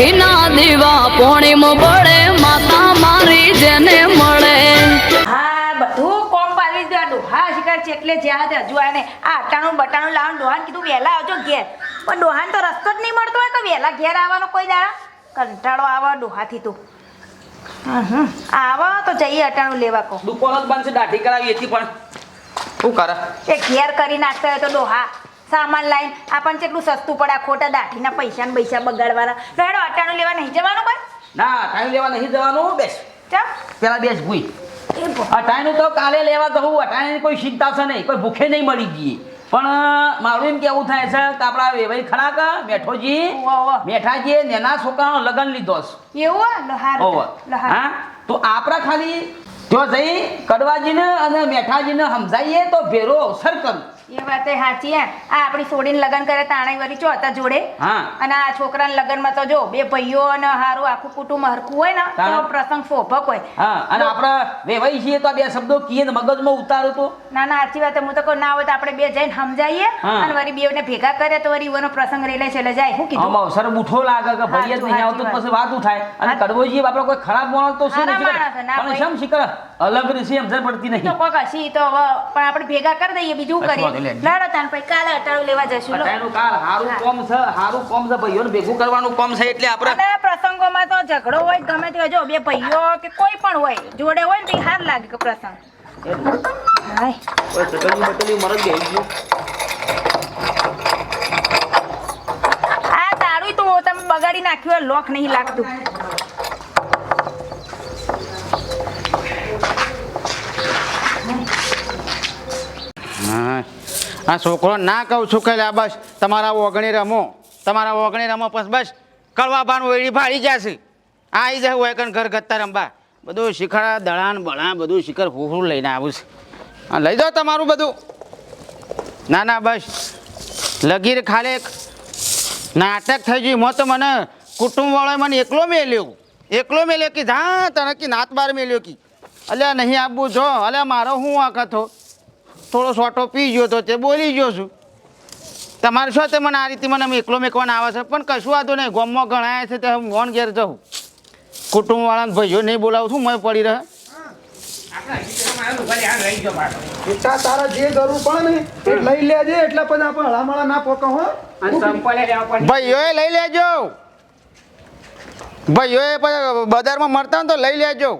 ઘીના દીવા પોણીમ બળે માતા મારી જેને મળે. હા બધું કોમ પાડી દીધું. ડોહા શિકાર છે એટલે જ્યાં હજુ આને આ અટાણું બટાણું લાવવાનું ડોહાન કીધું વહેલા આવજો ઘેર. પણ ડોહાન તો રસ્તો જ નહીં મળતો હોય તો વહેલા ઘેર આવવાનો કોઈ દાડા. કંટાળો આવે ડોહાથી તું. આવો તો જઈએ અટાણું લેવા કહો. દુકાન જ બંધ છે દાઢી કરાવી હતી પણ. શું કરે? એ ઘેર કરી નાખતા હોય તો ડોહા. સામાન લાઈન. આપણને કેટલું સસ્તું પડે આ ખોટા દાઠીના પૈસા ને પૈસા બગાડવાના. તો હેડો અટાણું લેવા નહીં જવાનું પણ ના અટાણું લેવા નહીં જવાનું બેસ. ચાલ પેલા બેસ ભૂઈ અટાણું તો કાલે લેવા જવું અટાણું કોઈ ચિંતા છે નહીં કોઈ ભૂખે નહીં મળી ગઈ. પણ મારું એમ કેવું થાય છે કે આપણા વેવાઈ ખરા કા? મેઠોજી મેઠાજી નેના છોકરાનો લગ્ન લીધો છે. એવું હે? તો. આપણા ખાલી ત્યાં જઈ કડવાજીને અને મેઠાજીને સમજાવીએ તો ભેરો અવસર કરું. એ વાત એ સાચી હે. આ આપણી સોડીને લગ્ન કરે તાણે વળી ચો હતા જોડે? હા. અને આ છોકરાના લગ્નમાં તો જો બે ભાઈઓ અને હારું આખું કુટુંબ હરખું હોય ને તો પ્રસંગ શોભક હોય. હા અને આપણે વેવાઈ છીએ તો બે શબ્દો કીએ ને મગજમાં ઉતારું તો. ના ના સાચી વાત હું તો કહું ના હોય તો આપણે બે જઈને સમજાઈએ. અને વળી બેવને ભેગા કરે તો વરી એનો પ્રસંગ રેલે છેલ્લે જાય. હું કીધું? આમાં અવસર બૂઠો લાગે કે ભાઈ જ નહીં આવતું પછી વાત થાય અને હા. કડવોજી આપણે કોઈ ખરાબ માણસ તો શું પણ શમ શીખર અલગ રીતે સમજણ પડતી તો નહીં. કોક હસી તો પણ આપણે ભેગા કરી દઈએ બીજું કરીએ. લડો તાન પછી કાલે અટાળું લેવા જશું લો. અટાણું કાલ હારું કોમ છે હારું કોમ છે ભાઈઓને ભેગું કરવાનું કોમ છે એટલે આપણે અને પ્રસંગોમાં તો ઝઘડો હોય ગમે તે જો બે ભાઈઓ કે કોઈ પણ હોય જોડે હોય ને તે હાર લાગે કે પ્રસંગ. હાય. ઓય ચટણી બટલી મરજ ગઈ ગયું. આ તારું તો તમે બગાડી નાખ્યું લોક નહીં લાગતું હા આ છોકરો, ના કહું છું કે બસ, તમારા ઓગણી રમો, તમારા ઓગણી રમો, બસ બસ કળવા બાન ઓળી ફાડી જશે. આ આવી જાય હોય ઘર ગત્તા રમવા. બધું શિખર દળાન બળા બધું શિખર ફૂફરું લઈને આવું છે. હા, લઈ જાઓ તમારું બધું. ના ના, બસ. લગીર ખાલે નાટક થઈ ગયું. મોં તો મને કુટુંબવાળાએ મને એકલો મેલ્યો. એકલો મેલ્યો કે ધા તને કે નાત બાર મેલ્યો કે. અલ્યા, નહીં આપવું જો. અલ્યા, મારો હું આખા કથો? થોડો સોટો પી ગયો તો તે બોલી ગયો છું. તમારે શું તે મને આ રીતે મને એકલો મેકવાના આવે છે પણ કશું વાંધો નહીં ગોમમાં ગણાય છે તે હું મોન ઘેર જાઉં. કુટુંબવાળાને ભાઈઓ નહીં બોલાવું છું મેં પડી રહે. બેટા તારા જે જરૂર પડે ને લઈ લેજે એટલે પછી આપણે હળામળા ના પોકો હો. ભાઈઓએ લઈ લેજો. ભાઈઓએ પછી બજારમાં મળતા ને તો લઈ લેજો.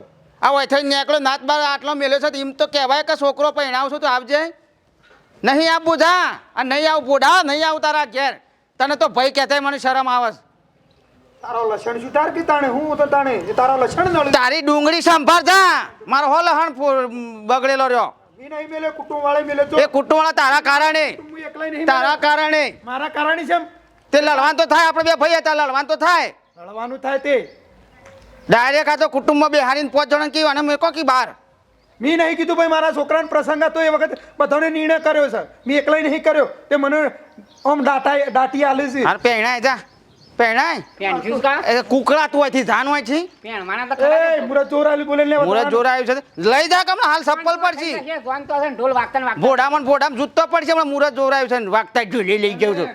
આ વૈથઈ નીકળો નાત બાર આટલો મેલ્યો છે એમ તો કહેવાય કે છોકરો પહેણાવ છું તો આવજે. નહીં આવ જા આ નહીં આવું બુઢા નહીં આવું તારા ઘેર. તને તો ભય કહેતા મને શરમ આવે તારો લક્ષણ શું તાર કે તાણે? હું તો તાણે? જે તારો લક્ષણ નળ તારી ડુંગળી સંભાળ જા. મારો હો લહણ બગડેલો રહ્યો. એ કુટુંબવાળા તારા કારણે. હું એકલાય નહીં તારા કારણે. મારા કારણે છે. તે લડવાન તો થાય આપણે બે ભાઈ હતા લડવાન તો થાય. લડવાનું થાય તે. ડાયરેક્ટ આ તો કુટુંબમાં બેહારીને પાંચ જણા કહ્યું અને મેં કહો કે બહાર મેં નહીં કીધું ભાઈ મારા છોકરાનો પ્રસંગ હતો એ વખત બધાને નિર્ણય કર્યો છે. મેં એકલાય નહીં કર્યો. તે મને આમ દાટા દાટી આલે છે. હાર પહેણાય જા. પહેણાય? એ કુકડા તું અહીંથી જાન હોય છે એ મુરત જોરાલી બોલે ને મુરત જોર છે. લઈ જા કમ હાલ સપ્પલ પડશે. ભોડામાં ને ભોડામાં જૂતો પડશે હમણાં મુરત જોર છે વાગતા ઢીલી લઈ ગયું છું.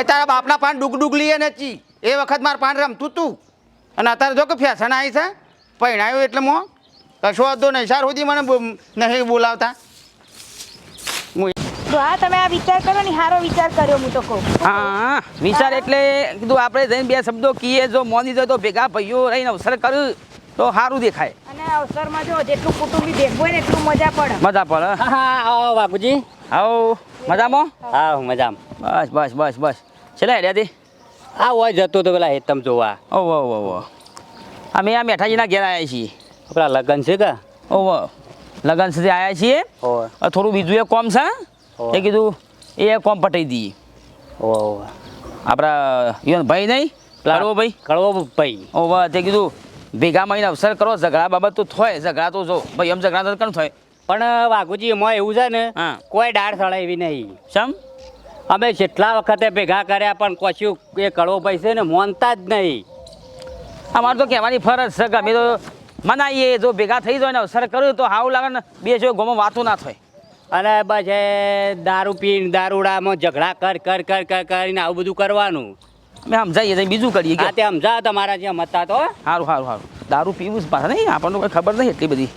એ તારા બાપના પાન ડુગ ડુગ લઈએ નથી. એ વખત મારા પાન રમતું તું. અને અત્યારે જો કે ફેશન આવી છે. પહેણાયું એટલે મો. કશો વાંધો નહીં. સાર સુધી મને નહીં બોલાવતા. તો હા તમે આ વિચાર કરો ને સારો વિચાર કર્યો હું તો કહું. હા વિચાર એટલે કીધું આપણે જઈને બે શબ્દો કીએ જો મોની જાય તો ભેગા ભાઈઓ રહીને અવસર કર્યું તો સારું દેખાય. અને અવસરમાં જો જેટલું કુટુંબી ભેગું હોય ને એટલું મજા પડે. મજા પડે. હા આવો બાપુજી. આવો. મજામાં? હા મજામાં. બસ બસ બસ બસ. છેલ્લા હેડ્યાથી આ હોય જતો તો પેલા હેતમ જોવા. ઓહો ઓહો ઓહો અમે આ મેઠાજીના ઘેર આવ્યા છીએ. પેલા લગ્ન છે કે? ઓહો લગ્ન સુધી આવ્યા છીએ. થોડું બીજું એક કોમ છે. એ કીધું એ કોમ પટાઈ દઈએ. ઓહો આપણા યોન ભાઈ નહીં? કડવો ભાઈ? કડવો ભાઈ ઓહો તે કીધું ભેગા મળીને અવસર કરો ઝઘડા બાબત તો થાય ઝઘડા તો જો. ભાઈ એમ ઝઘડા તો કેમ થાય. પણ વાઘુજી એમાં એવું છે ને હા. કોઈ દાળ સળાવી એવી નહીં. શમ? અમે જેટલા વખતે ભેગા કર્યા પણ કશું એ કડવો ભાઈ છે ને મોનતા જ નહીં. અમારે તો કહેવાની ફરજ છે અમે તો મનાઈએ જો ભેગા થઈ જાય ને અવસર કર્યું તો હાવ લાગે ને બે જો ગમો વાતું ના થાય. અને બસ એ દારૂ પીને દારૂડામાં ઝઘડા કર કર કર કર કરીને આવું બધું કરવાનું. અમે સમજાઈએ બીજું કરીએ કે તે સમજાવો તમારા જે મતા તો સારું સારું સારું દારૂ પીવું જ પાછા નહીં આપણને કોઈ ખબર નહીં એટલી બધી.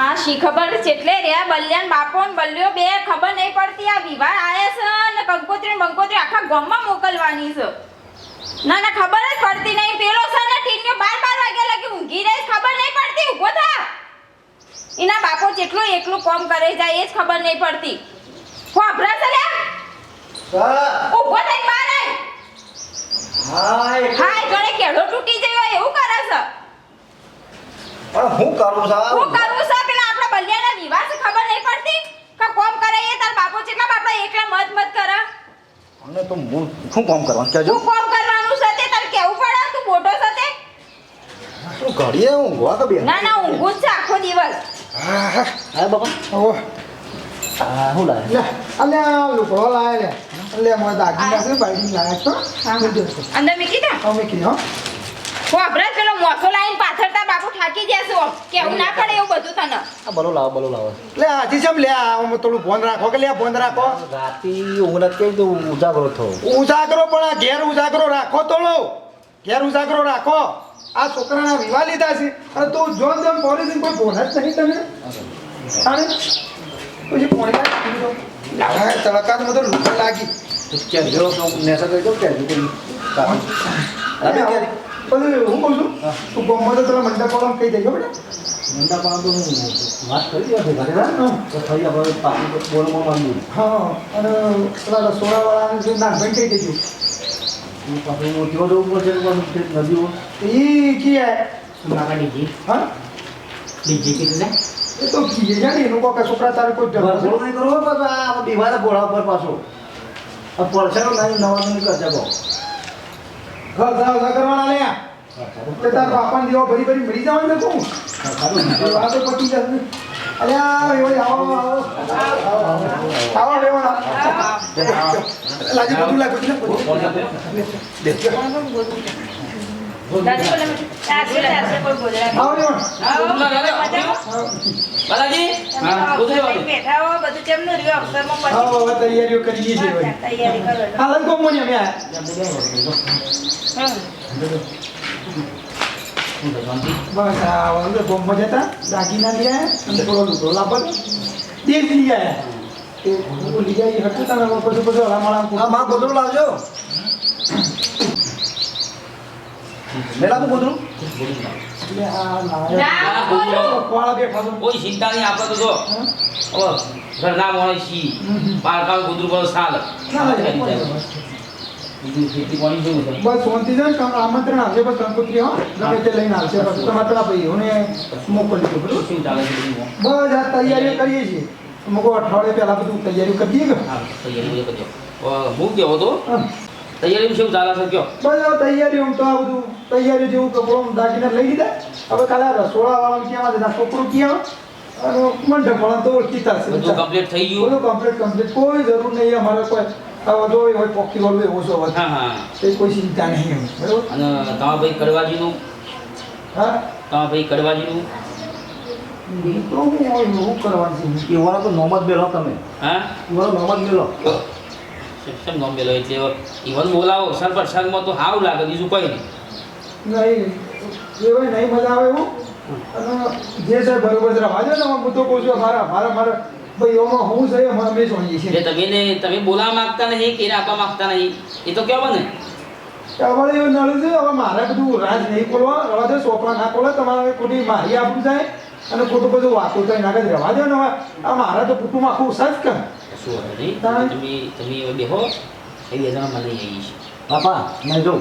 આ શી ખબર? છે એટલે રે બલ્યાન બાપો ને બલ્યો બે ખબર નહીં પડતી આ વિવાહ આયા છે ને કંકોત્રી બંકોત્રી આખા ગામમાં મોકલવાની છે. ના ના ખબર જ પડતી નહીં. પેલો છે ને ટીન્યો બાર બાર વાગ્યા લગી ઊંઘી રહી ખબર નહીં પડતી ઊભો થા. એના બાપો જેટલું એકલું કોમ કરે જાય એ જ ખબર નહીં પડતી. ખોભરા છે લે ઊભો થઈ બહાર આય. હાય જોડે કેળો તૂટી ગયો એવું કરે છે. પણ હું કરું છું હું કરું છે બલ્યાના વિવાહ છે ખબર નહીં પડતી? કે કોમ કરે એ તાર બાપો જેટલા બાપા એકલા મત મત કરે? અને તો હું શું કામ કરવાનું કેજો હું કામ કરવાનું છે તે તારે કેવું પડે? તું મોટો છે તે? તું ઘડીએ ઊંઘવા કે બેન? ના ના ઊંઘું છે આખો દિવસ. હા બાપા. ઓહ. હા શું લાગે લે અલ્યા લુકડો લાય લે. અલ્યા મને દાગીના છે બાઈડિંગ લાયા છો. દો. અંદર મૂકી દે. મૂકી દો, હો. વાપરા પેલો મોસો લાઈન પાથરતા બાપુ થાકી જશે. કેવું ના પડે એવું બધું તને? આ બલો લાવો બલો લાવો. લે હાથી ચમ લે આમાં થોડું ફોન રાખો કે લે ફોન રાખો. રાતી ઊંઘ કેવી તો ઉજાગરો થયો ઉજાગરો પણ આ ઘેર ઉજાગરો રાખો તોડો ઘેર ઉજાગરો રાખો. આ છોકરાના વિવાહ લીધા છે. અને તું જોન જોન પોલીસ કોઈ ફોન જ નહીં તમે તાણે? પછી ફોન તડકા તો બધું લુક લાગી કેજો નેસા કહી દો કેજો ક્યારે બધું હું કહું છું તું ગમમાં તો પેલા કહી દેજો બેટા. તો હું વાત કરી દો છે ઘરે તો થઈ આપણે પાછું હા અને પેલા રસોડાવાળાને જે નાનભાઈ કહી દેજો. પાછું મોટીઓ જવું પડશે નદીઓ? એ હે? બીજી કીધું ને? એ તો કીએ એનું કોઈ છોકરા તારે કોઈ? નહીં કરવો પાછો આ દિવાળા ગોળા ઉપર પાછો. આ પડશે નહીં નવા નહીં કરશે બહુ. ઘર ઘર કરવાના લે. એટલે તાર બાપાને દેવા ભરી ભરી મરી જવાનું તું. વાતો પતી જશે. અરે આ વેવાઈ આવો. આવો આવો. વેવાઈ લાજી બધું લાગે છે આવો આવો હવે તૈયારીઓ કરીએ છીએ તૈયારી કરો. બસ આ વંદે બોમ્બમાં જતા દાગીના લઈ આયા અને થોડો લુગડો લાવવા દેશ લઈ આયા તે લઈ આવી હતું તમે બધું બધું હલામણા માં લાવજો કોઈ ચિંતા નહીં આપણે તો ઘરના મોણે છી બાળકાનું કૂતરું પર સાલ. બીજું ખેતી પાણી છે? બસ શાંતિ છે આમંત્રણ આવશે બસ કંકોત્રી હો? ગમે તે લઈને આવશે. બસ તમારા પેલા ભાઈઓને મોકલી દો બરોબર? શું ચાલે છે બસ આ તૈયારીઓ કરીએ છીએ. અમુક અઠવાડિયે પહેલા બધું તૈયારીઓ કરી દઈએ કે? હા તૈયારી કરીએ. હું કેવો તો હા. તૈયારી શું ચાલે છે કયો? બસ તૈયારીઓ આમ તો આ બધું તૈયારી જેવું કપડો દાગીને લઈ લીધા. હવે કાલે રસોડા વાળા ક્યાં આવે? છોકરો ક્યાં અને મંડપ વાળા તો ઓળખીતા છે બધું કમ્પ્લીટ થઈ ગયું? બધું કમ્પ્લીટ કમ્પ્લીટ કોઈ જરૂર નહીં. અમારે કોઈ વધુ હોય હોય પોકી વાળું એવો છો હા હા. એ કોઈ ચિંતા નહીં એમ બરોબર? અને તમારા ભાઈ કડવાજીનું? હા? તમારા ભાઈ કડવાજીનું તો હું હોય એવું કરવાનું તો નોમત મેળો તમે. હા? એવાનો નોમ જ મેળો શિક્ષણ નોમ પેલો એટલે ઈવન બોલાવો સર પ્રસંગમાં તો હાવ લાગે બીજું કોઈ નહીં. નહીં એવાય નહીં મજા આવે એવું? અને જે છે બરોબર છે વાજો ને હું તો કહું છું મારા મારા મારા ભાઈ એમાં હું છે એમાં અમે જોઈએ છીએ. એટલે તમે ને તમે બોલાવા માંગતા નહીં કે એને આપવા માંગતા નહીં. એ તો કેવો ને. અમારે એવું નડું છે હવે મારે બધું રાજ નહીં ખોલવા રવા દે સોપડા ના ખોલે તમારે ખોટી મારી આપવું જાય અને ખોટું બધું વાતો થાય નાખે છે રવા દો ને હવે. આ મારા તો કુટુંબ આખું સજ કર. શું તમે તમે બેહો એ બે જણા મને આવી છે બાપા મેં જો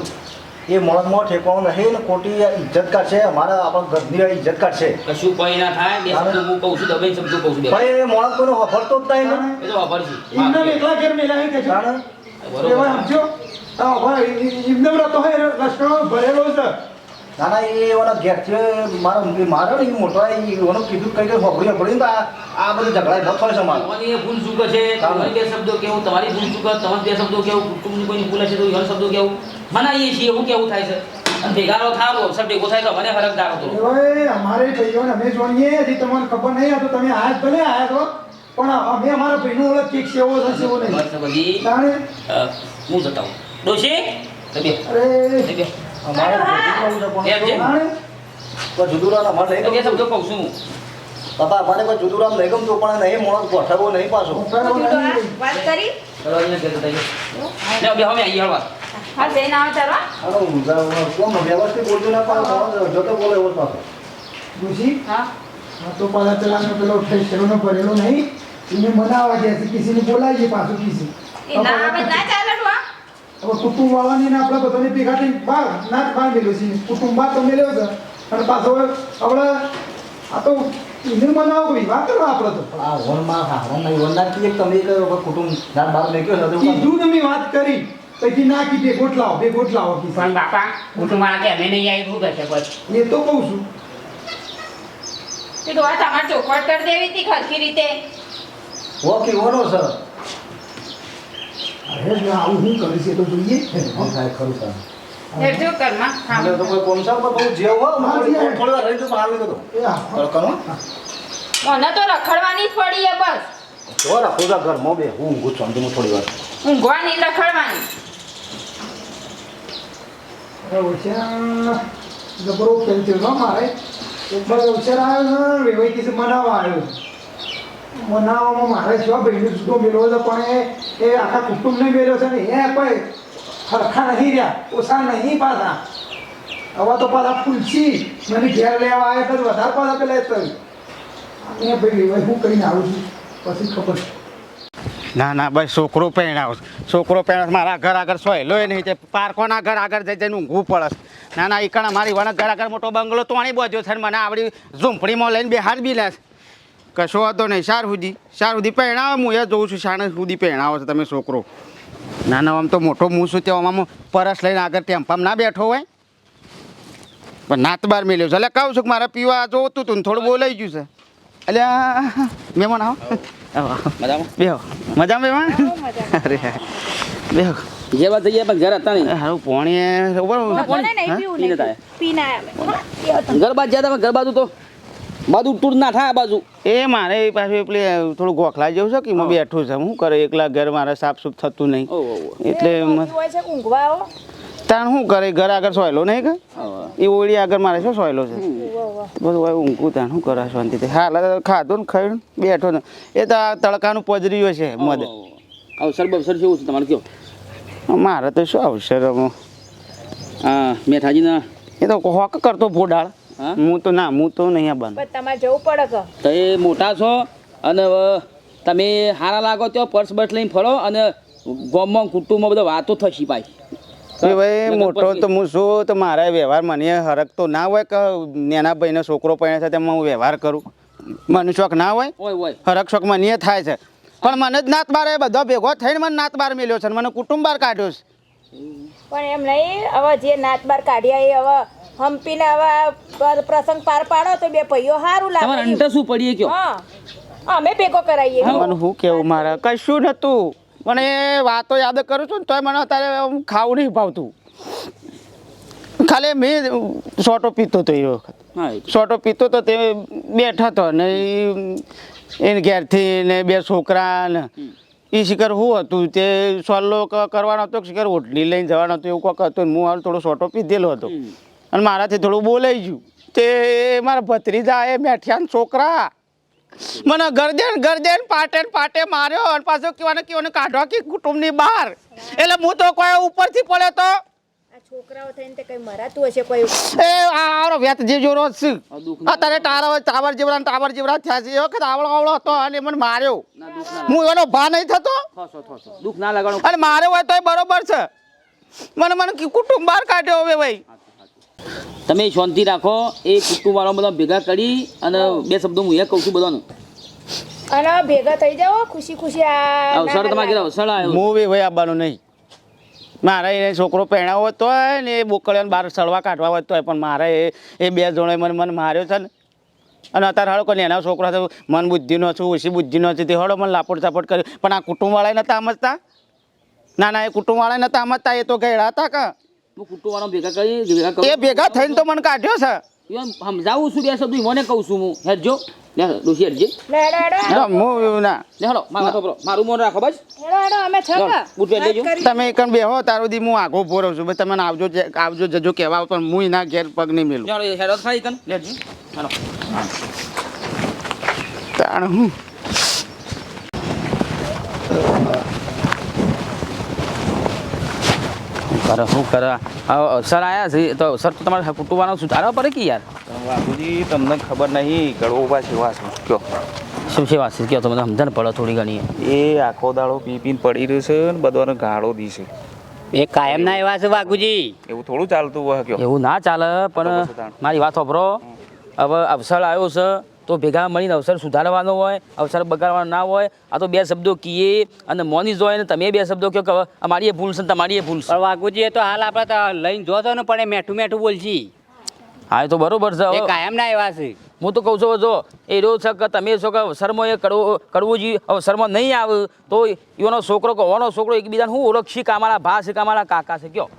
એ મોળમાં ઠેકવાનું નહીં ને ખોટી ઇજ્જત કાઢશે અમારા આપણા ઘરની ઇજ્જત કાઢશે કશું કોઈ ના થાય. બે શબ્દ હું કહું છું દબાઈ શબ્દ કહું છું ભાઈ પણ એ મોળક કોનો હફરતો જ નહીં ને. એ તો વાપર છે એમને એકલા ઘેર મેલાઈ કે છે? બરોબર. સમજો. આ ભાઈ એમને રહેતો હે રસ્તો ભરેલો છે. ના ના એ ઓલા ઘેર છે મારો મારો ને મોટો એનું કીધું કઈ કઈ હોબળી હોબળી ને આ આ બધું ઝઘડા બહુ થાય છે મારું એ ભૂલ ચૂક છે તમારી બે શબ્દો કેવું તમારી ભૂલ ચૂક તમારે બે શબ્દો કેવું કુટુંબની કોઈની ભૂલ છે તો એવા શબ્દો કેવું મનાઈએ છીએ એવું કેવું થાય છે અને ભેગારો થારો અવસર ભેગો થાય તો મને ફરક દાખો તો એવાય અમારે ભાઈઓને અમે જોણીએ હજી તમને ખબર નહીં આ તો તમે આજ ભલે આયા છો પણ અમે અમારા ભાઈનો ઓળખ કેક સેવો છે સેવો નહીં બસ બધી તાણે હું જતા હું ડોશી અરે અમારે જુદું કેમ છે? તાણે કોઈ જુદું રામ અમારે નહીં બે ગમતું. શબ્દો કહું છું. હું બાપા અમારે કોઈ જુદું રામ નહીં ગમતું પણ નહીં મોણસ ગોઠવવો નહીં પાછો. તો વાત કરી. ચલો અહીંયા ઘેર જતા લે, બે હળવા હા જઈને આવો ચાલો આનો ઊંઝા- કોમ વ્યવસ્થિત બોલજો ના પાડો મોણસ જોતો બોલે પાછો. ડોશી, હા. આ તો પાછા પેલાનો પેલો ઠેસરોનો ભરેલો નહીં. એને મનાવા ગયા છે કિસીને બોલાવીએ પાછું કિસી. એ ના આવે તું હવે કુટુંબ વાળાને ને આપણે બધાની ભેગા થઈને નાચ બહાર મેલ્યો છે. કુટુંબ તો મેલ્યો છે. અને પાછો આપણે આ તો એને મનાવો ભાઈ વાત કરો આપણે તો. આ હારા નહીં. તમે એક કુટુંબ ના બહાર મેક્યો છે તો કીધું ને મેં વાત કરી. પછી ના કીધે ગોઠલાવો બે ગોઠલાવો પણ બાપા કુટુંબવાળા કે અમે નહીં આવી શું થશે પછી એ તો કહું છું. તે ડોહા તમારે ચોખવટ કરી દેવી હતી ખરખી રીતે. વનો છે. અરે જો આવું શું કરે છે એ તો જોઈએ જ છે. હા, સાહેબ, ખરું તો કોઈ કોમસાર પર બહુ જેવ હોય થોડી વાર રહી તો બહાર. એ આ, તડકાનો? મને તો રખડવાની જ પડી બસ. જો રાખો બે હું ઊંઘું છું અંતિમ થોડી વાર. ઊંઘવાની રખડવાની. અરે હોશિયાર જબરો હો મારે. એકવાર હોશિયાર આવ્યો ને વેવાઈ કિસે મનાવવા આવ્યો. મનાવવામાં મારે છે ભાઈને જુદો મેળવ્યો છે, પણ એ એ આખા કુટુંબને મેળવ્યો છે ને, એ કોઈ સરખા નહીં રહ્યા, ઓછા નહીં પાછા. હવે તો પાછા ફૂલસી મને ઘેર લેવા આવે તો વધારે પાછા પેલા એ તો ભાઈ હું કરીને આવું છું, પછી ખબર ના ના ભાઈ છોકરો પહેણાવ છોકરો પહેણાવ મારા ઘર આગળ સોયલો નહીં તે પાર્કોના ઘર આગળ જઈ જઈને ઊંઘવું પડે છે. ના ના ઈકણ મારી વણ ઘર આગળ મોટો બંગલો તોણી બોજ્યો છે મને આવડી ઝૂંપડીમાં લઈને બિહાર બી લે છે. કશો હતો નહીં સાર સુધી સાર સુધી પહેણાવે હું એ જોઉં છું શાણે સુધી પહેણાવો છો તમે છોકરો. ના ના આમ તો મોટો મું છું ત્યાં આમ પરસ લઈને આગળ ટેમ્પામાં ના બેઠો હોય. પણ નાત બાર મેલ્યો છે. એટલે કહું છું કે મારે પીવા જોતું હતું ને થોડું બોલાઈ ગયું છે. એટલે મહેમાન આવો. મજામાં? બેહો. મજામાં બેહો અરે બેહો. જેવા જઈએ પણ ઘર હતા નહીં. હારું પોણી પીને આવ્યા. ઘર બાજુ જ્યાં તમે ગરબા બાજુ તો. બાજુ ટૂર ના થાય બાજુ. એ મારે પાછું એટલે થોડું ગોખલા જેવું છે કે હું બેઠું છે. શું કરે એકલા ઘર મારે સાફ સુફ થતું નહીં. ઓ ઓ ઓ. એટલે ઊંઘવા તાણ શું કરે? ઘર આગળ સોયલો નહીં કે? એ ઓળી આગળ મારે શું સોયલો છે? બધું હોય ઊંઘું તાણ શું કરે શાંતિથી. હાલ ખાધું ને ખાયું બેઠો ને. એ તો આ તડકાનું પજર્યું છે મદ અવસર બવસર જેવું છે તમારે કયો? મારે તો શું અવસર? હા મેઠાજીના એ તો હોક કરતો ભોડાળ. હા? હું તો ના હું તો નહીં બંધ. પણ તમારે જવું પડે કે? તો એ મોટા છો અને તમે હારા લાગો તો પર્સ બર્સ લઈને ફરો અને ગામમાં કુટુંબમાં બધા વાતો થશી પાછી ભાઈ મોટો તો હું શું તો મારા વ્યવહાર મને હરક તો ના હોય કે નેના ભાઈનો છોકરો પડે છે તેમાં હું વ્યવહાર કરું? મને શોખ ના હોય? ઓય ઓય હરક શોખ મને થાય છે. પણ મને જ નાત બાર બધો ભેગો થઈને મને નાત બાર મેલ્યો છે મને કુટુંબ બાર કાઢ્યો છે. પણ એમ નહીં હવે જે નાત બાર કાઢ્યા એ હવે હંપીને હવે પ્રસંગ પાર પાડો તો બે ભાઈઓ સારું તમારે લાગે અંટર શું પડીએ કયો? હા. અમે ભેગો કરાવીએ મને હું કેવું મારા? કશું નતું મને એ વાતો યાદ કરું છું ને તોય મને અત્યારે આમ ખાવું નહીં ભાવતું. ખાલી મેં સોટો પીતો હતો એ વખત. સોટો પીતો તો તે બેઠા હતો ને ઈ એને ઘેરથી ને બે છોકરા ને એ શિખર શું હતું? તે સોલ્લો કરવાનો હતો કે શિખર ઓટલી લઈને જવાનો હતો એવું કોક હતું હું હાલ થોડો સોટો પીધેલો હતો. અને મારાથી થોડું બોલાઈ ગયું તે મારા ભત્રીજા એ મેઠિયાન છોકરા. મને ગરદેન ગરદેન પાટે પાટે માર્યો અને પાછો કેવાને કેવાને કાઢવા કે કુટુંબની બહાર. એટલે હું તો કોઈ ઉપરથી પડ્યો તો. છોકરાઓ થઈને તે કઈ મરાતું હશે કોઈ? એ આવડો વ્યત જે જોરો છે. આ દુઃખ અત્યારે ટાવર ટાવર જેવડા ટાવર જેવડા થયા છે. એ વખત આવડો આવડો હતો અને મને માર્યો. હું એનો ભા નહીં થતો? થશો થશો દુઃખ ના લગાડો અને માર્યો હોય તોય બરોબર છે. મને મને કુટુંબ બહાર કાઢ્યો હવે ભાઈ. તમે શાંતિ રાખો એ કુટુંબ વાળા બધા ભેગા કરી અને બે શબ્દો હું એ કહું છું બધાને. અને ભેગા થઈ જાઓ ખુશી ખુશી આ અવસર તમારે કીધા અવસર આવ્યો હું બી ભાઈ આવવાનું નહીં. મારે એ છોકરો પહેણાવો હતો ને એ બોકળ્યાને બહાર સળવા કાઢવા હોય પણ મારે એ એ બે જણે મને મને માર્યો છે ને. અને અત્યારે હળો કોઈ એના છોકરા તો મન બુદ્ધિનો છું ઓછી બુદ્ધિનો છે તે હળો મને લાપડ ચાપડ કર્યું. પણ આ કુટુંબવાળાએ નતા સમજતા? ના ના એ કુટુંબવાળાએ નતા સમજતા એ તો ગયડા હતા કા? ભેગા કરી ભેગા કરું. એ ભેગા થઈને તો મને કાઢ્યો છે. સમજાવું છું બે શબ્દ મને કહું છું હું. હેરજો લે ડોશી હટજે લે હેડો હેડો. ના, હું ના. લે મારા છોકરો મારું મોન રાખો બસ. તમે એક બેહો તારો દી હું આગો ઊભો છું. તમે આવજો આવજો જજો કહેવા પણ હું એના ઘેર પગ નહીં મેલું. હેડો ખાઈ કન લેજો તાણ હું શું કરે શું કરે? અવસર આયા છે. તો અવસર તો તમારે કુટુંબવાનો સુધારવા પડે કે યાર? બાપુજી તમને ખબર નહીં ગળો ઊભા છે વાસ કયો? શું છે છે? કયો? તમને સમજણ પડે થોડી ઘણી. એ આખો દાડો પી પીને પડી રહ્યો છે ને બધાને ગાળો દીશે. એ કાયમ ના એવા છે વાઘુજી. એવું થોડું ચાલતું હોય કયો? એવું ના ચાલે પણ મારી વાત સાંભળો. હવે અવસર આવ્યો છે. તો ભેગા મળીને અવસર સુધારવાનો હોય અવસર બગાડવાનો ના હોય આ તો બે શબ્દો કીએ અને મોની જોય ને તમે બે શબ્દો કહો કે અમારી એ ભૂલ છે ને તમારી એ ભૂલ છે. વાઘુજી એ તો હાલ આપણે તો લઈને જોતો ને પણ એ મેઠું મેઠું બોલશી. હા એ તો બરોબર છે હવે. કાયમ ના એવા છે. હું તો કહું છું જો એ રહ્યો છે કે તમે છો કે અવસરમાં એ કરવું કરવું જોઈએ અવસરમાં નહીં આવે તો એનો છોકરો કે ઓનો છોકરો એકબીજાને હું ઓળખશી કે અમારા ભા છે કે અમારા કાકા છે કયો?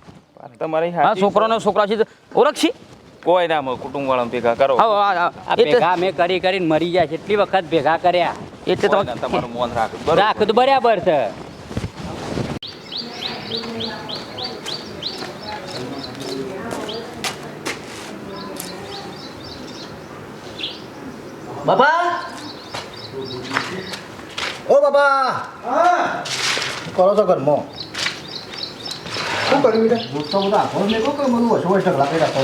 તમારી હા છોકરો છોકરોનો છોકરા છે તો ઓળખશી? કોઈ ના મળે, કુટુંબ વાળા ભેગા કરો. આ ભેગા મેં કરી કરીને મરી જાય એટલી વખત ભેગા કર્યા. એટલે તમે તમારું મોન રાખો બરોબર? રાખ તો બરાબર છે. બાપા? ઓ બાપા. હા. કરો છો ઘરમાં? શું કર્યું બેટા. દોસ્તો બધા આખો મેં કહું કે બધું ઢગલા કરી આવા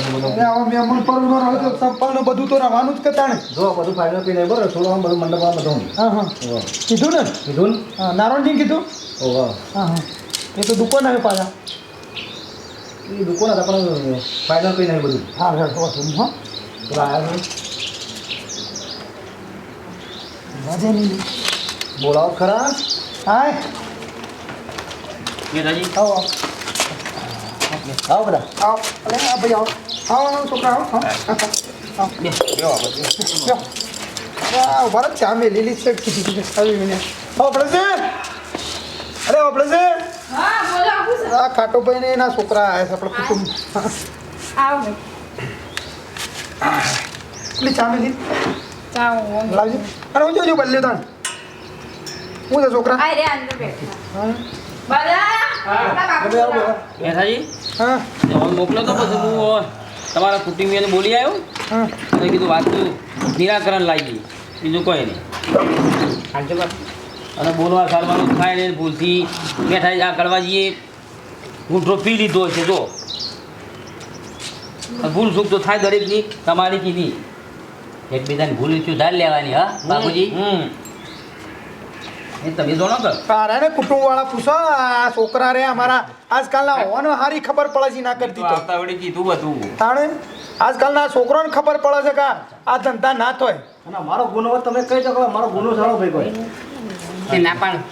રહ્યો તો સંપલ બધું તો રહેવાનું જ કતાણે. જો બધું ફાઇનલ પીને બરોબર થોડું આમ બધું મંડપમાં બધું હા હા. કીધું ને? કીધું હા નારાયણજી કીધું? ઓહો હા હા. એ તો દુકાન આવે પાછા. એ દુકાન હતા પણ ફાઇનલ બધું. હા હા હા? બોલાવો ખરા. હાય. આવો. આવો આવો બધા આવો અલે આ ભાઈ આવો આવો આવો છોકરા આવો આવો આવો બે લ્યો. આ ભરત ચા મેં લીલી છે આવી મને આપણે છે અરે આપણે છે હા બોલો આવું છે આ ખાટોભાઈ ને એના છોકરા આવ્યા છે આપણે કુટુંબ આવો ભાઈ પેલી ચા મેં લીધી ચાલો લાવજો અરે હું જોજો બદલ્યો તાણ હું છે છોકરા આય રે અંદર બેઠા હા હા. હવે મોકલો તો પછી હું તમારા કુટુંબીઓને બોલી આવ્યો. હા. કીધું વાત નિરાકરણ લાગી. બીજું કોઈ નહીં. અને બોલવા સારવાનું થાય ને ભૂલથી બેઠા આ કરવા જઈએ. ગુંઠો પી લીધો છે જો. અને ભૂલ ચૂક તો થાય દરેકની તમારી કીધી. એકબીજાને ભૂલ સુધાર લેવાની હા બાપુજી? હમ. એ તમે જોણો કે? અરે ને કુટુંબ વાળા પૂછો આ છોકરા રે અમારા આજકાલના હોવાનો હારી ખબર પડે છે ના કરતી તો. આવતા કીધું બધું તાણે? આજકાલના છોકરોને ખબર પડે છે કે આ ધંધા ના થાય. અને મારો ગુનો તમે કહી શકો મારો ગુનો સારો ભાઈ કોઈ. ના પણ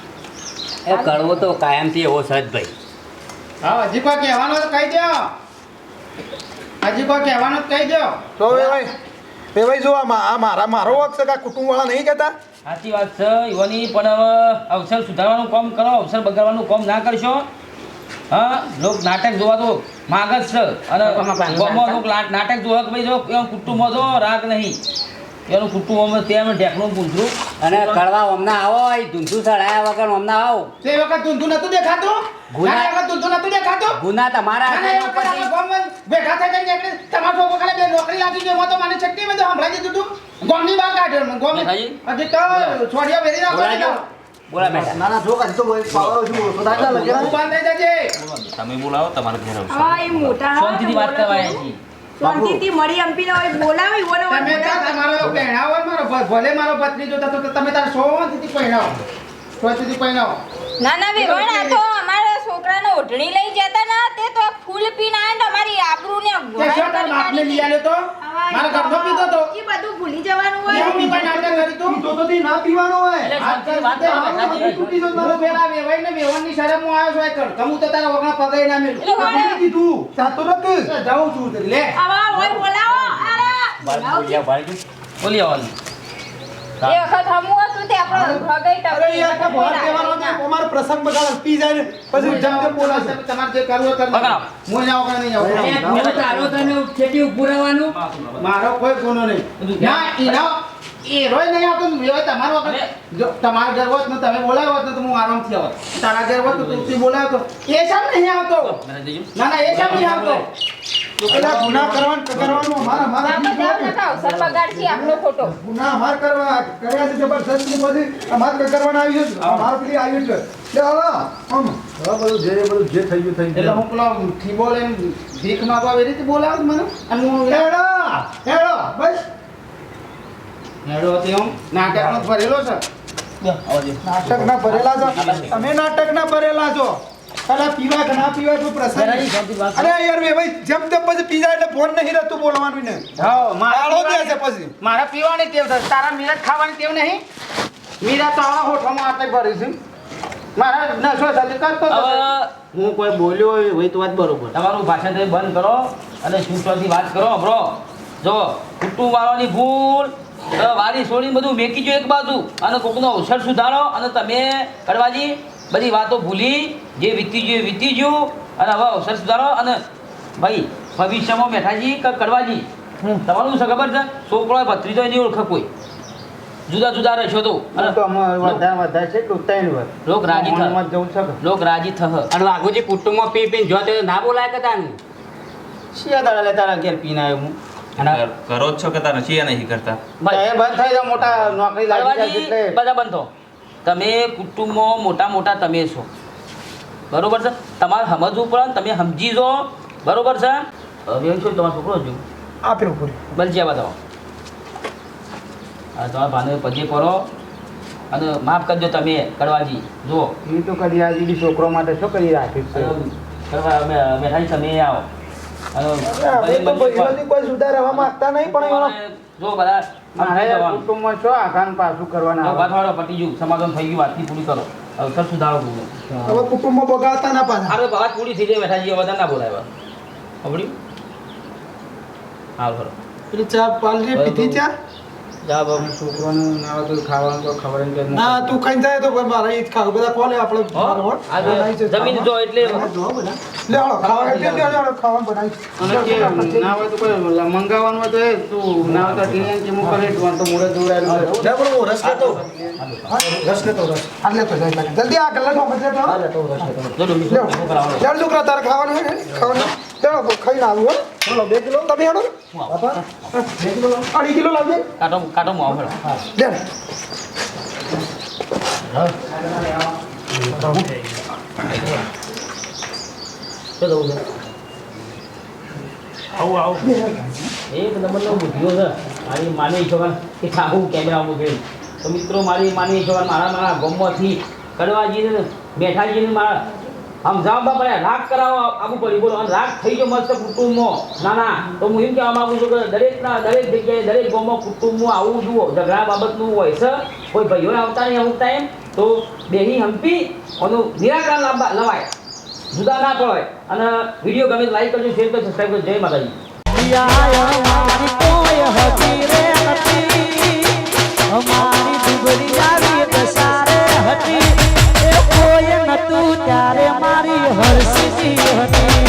એ કડવો તો કાયમથી એવો સજ ભાઈ. હા હજી કોઈ કહેવાનું તો કહી દો હજી કોઈ કહેવાનો તો કહી દો તો વેવાઈ જો આ મારા મારો વખત છે કુટુંબ વાળા નહીં કહેતા? સાચી વાત છે યુવાની પણ હવે અવસર સુધારવાનું કામ કરો અવસર બગાડવાનું કામ ના કરશો. હા લોક નાટક જોવા તો માગ છે. અને નાટક જોવા કે ભાઈ જો કુટુંબમાં જો રાગ નહીં. એનું કુટુંબમાં તેમ ઢેકણું પૂંછરું અને કડવા અમને આવો એ ધૂંધું ચડાયા વગર અમને આવો. તે વખત ધૂંધું નતું દેખાતું? ગુના- વખત ધૂંધું નતું દેખાતું? ગુના તમારા ભેગા થઈ જઈને એટલે તમારો છોકરો ખાલી બે નોકરી લાગી ગઈ એમાં તો મને શક્તિ માં તો સંભળાઈ દીધું તું. ગોમની બહાર કાઢ્યો ગામની મેઘાજી? હજી તો છોડિયા બેરી રાખો બોલા બેટા. ના ના જો કાઢી તો ભાઈ પાવર ઓછો થાય લગે. બંધ થઈ જજે. તમે બોલાવો તમારે ઘેર આવશે. હા એ મોટા શાંતિથી વાત કરવા આવી. છે શાંતિથી મળી અંપીને હોય બોલાવી ઈવોને તમે ત્યાં તમારો પહેણાવો મારો ભલે મારો પત્ની જોતા તો તમે તાર સોથી પહેણાવો સોથી પહેણાવો ના ના વિરોણ આ તો અમારા છોકરાને ઓઢણી લઈ જતા ના તે તો ફૂલ પીને આયા ને અમારી આબરૂને તો? મારા ઘરનો પીતો તો. એ બધું ભૂલી જવાનું હોય. એવું કોઈ નાટક કરી તું? તો તો ના પીવાનો હોય. એટલે શાંતિથી વાત કરો તૂટી જતો મારો પેલા વેવાઈ ને વેવણની હું આવ્યો છું એ કર તમું તો તારા વગણા પગે ના મેલું. એટલે વાળા- કીધું જાતો નથી જાઉં છું તે લે. આવા હોય બોલાવો. અરે બોલ્યા ભાઈ બોલ્યા વાલી એ વખત હમું અમારો પ્રસંગ પી જાય પછી તમારે જે કરવું કરી. હું વગર નહીં તારો તને ખેતી મારો કોઈ ગુનો નહીં. ના એના એ રોય નહીં આવતો. તમારો વખત. જો તમારા ઘર હોત ને તમે બોલાવ્યો હોત ને તો હું આરામથી આવત. તારા ઘર હોત તો તું બોલાવ્યો તો એ સામે નહીં આવતો. ના ના એ સામે નહીં આવતો. પેલા ગુના કરવાનું કરવાનું અમારા ના. અમારા બતાવો નકા અવસર બગાડશે ખોટો. ગુના અમાર કરવા કર્યા છે જબરદસ્ત ને પછી અમાર કરવાના આવ્યું છે અમાર પેલી આવ્યું છે લે હવે આમ. હવે બધું જે બધું જે થઈ ગયું થઈ એટલે હું પેલો ઠીબો લઈને ભીખ માગવા આવી રીતે બોલાવ મને? અને હું હેડો હેડો બસ. હેડો હતી હું. નાટકનો ભરેલો છે? નાટક ના ભરેલા છો. તમે નાટક ના ભરેલા છો. કલા પીવા કે ના પીવા તો પ્રસંગ. અરે યાર મે ભાઈ જેમ તેમ પછી પીજા એટલે ફોન નહીં રહેતું બોલવાનું ને. હા આળો દે છે પછી. મારા પીવાની ટેવ છે. તારા મીરા ખાવાની ટેવ નહીં? મીરા તો આવા હોઠમાં આટલે ભરી છે. મારા નશો ચાલી કરતો હવે હું કોઈ બોલ્યો હોય હોય તો વાત બરોબર. તમારું ભાષણ તમે બંધ કરો અને છૂટવાથી વાત કરો બ્રો. જો કુટુંબ વાળાની ભૂલ વારી છોડીને બધું મેકી જો એક બાજુ. અને કોકનો અવસર સુધારો અને તમે કડવાજી બધી વાતો ભૂલી જે વીતી ગયું એ વીતી ગયું અને હવે અવસર સુધારો અને ભાઈ ભવિષ્યમાં મેઠાજી કે કડવાજી તમારું શું ખબર છે? છોકરો ભત્રીજો એની ઓળખે કોઈ. જુદા જુદા રહેશો તો. લોક રાજી થ લોક રાજી થહ. અને વાઘુજી કુટુંબમાં પી પીને જો તે ના બોલાય કે તાનું? શિયા દાડા લે તારા ઘેર પીને આવ્યો હું. કર- કરો જ છો કે તારા શિયા નહીં કરતા? બંધ થઈ જાવ મોટા નોકરી લાગી જાય એટલે. બધા બંધો તમે કુટુંબમાં મોટા મોટા તમે છો. બરોબર છે? તમારે સમજવું પડે તમે સમજી જો બરોબર છે? હવે શું તમારો છોકરો છું? આ પેલું પૂરી બલજીયા બતાવો હા તમારા ભાને પજે કરો અને માફ કરજો તમે કડવાજી. જુઓ. એ તો કરી આ છોકરો માટે શું કરી રાખ્યું છે? મેઠાજી તમે આવો. અને જો બધા. કુટુંબમાં શું પાછું કરવાના વાત વાળો પટી ગયું સમાધાન થઈ ગયું વાતથી પૂરી કરો. અવસર સુધારો પૂરો હવે કુટુંબમાં બગાડતા ના પાછા. આપણે વાત પૂરી થઈ જાય બેઠાજી હવે વધારે ના બોલાય અવડ્યું હાલ ખરો એટલે ચા પાલરી પીધી ચા? જા બાબુ છોકરાનું ના તો ખાવાનું તો ખબર જ ના તું ખાઈ જાય તો ઈ બધા કોલે આપણે હો? બરાબર. આ જો બનાવી છે જમીન જો એટલે ખાવા. જો બધા. લે હાલો ખાવા એટલે લે હાલો બનાવી અને ના હોય તો કોઈ મંગાવવાનું હોય તો એ તું ના હોય તો ટીએન કે મોકલે એટલું તો મોઢે દોરાયેલું લે પણ રસ લેતો. રસ લેતો રસ. આ લેતો જાય જલ્દી આ હા લેતો. રસ લેતો જો છોકરા તારે ખાવાનું હોય ને? ખાવાનું? ચાલો ખાઈને આવું હો. બોલો બે કિલો? તમે હેડો બાપા? બે કિલો અઢી કિલો લાવજે. કાંટો કાંટો મોં શું થવું છે? એક નંબરનો બુદ્ધિઓ છે. મારી માની ઈચ્છા કે ખાવું કેમેરા મૂકે તો મિત્રો મારી માની ઈચ્છા મારા મારા ગમમાંથી કડવાજીને બેઠાજીને મારા આમ જાઓ બાપા રાગ કરાવો, આબુ પડી બોલો અને રાગ થઈ ગયો મસ્ત કુટુંબમાં. ના તો હું એમ કહેવા માંગુ છું કે દરેકના, દરેક જગ્યાએ, દરેક ગામમાં કુટુંબમાં આવું જુઓ. ઝઘડા બાબતનું હોય, છે? કોઈ ભાઈઓ આવતા નહીં અમુક ટાઈમ તો બેની હંપી, એનું નિરાકરણ લાવવા લવાય. જુદા ના પડાય અને વીડિયો ગમે લાઈક કરજો શેર કરજો સબસ્ક્રાઈબ કરજો. જય માતાજી. અમારી દુબળી આવી હતી. એ કોઈ તું ત્યારે મારી હર્ષજી હતી